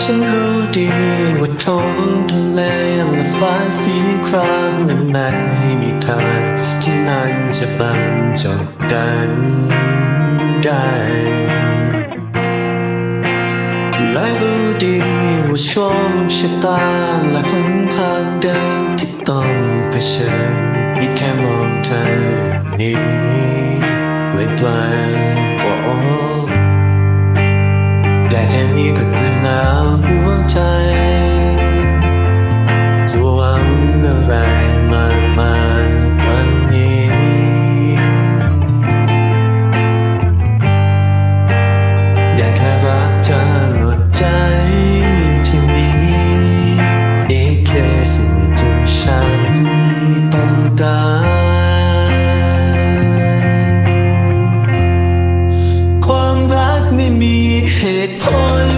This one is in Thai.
ฉันรู้ดีว่าท้องทะเลและฟ้าสีครามนั้นไหนมีทางที่มันจะบรรจบกันได้และรู้ดีว่าโชคชะตาและหนทางเดินที่ต้องเผชิญอีกแค่มองเธอนี้ไกลๆ แต่แค่นี้ก็คือหนาวหัวใจจะหวังอะไร ไม่มีเหตุผล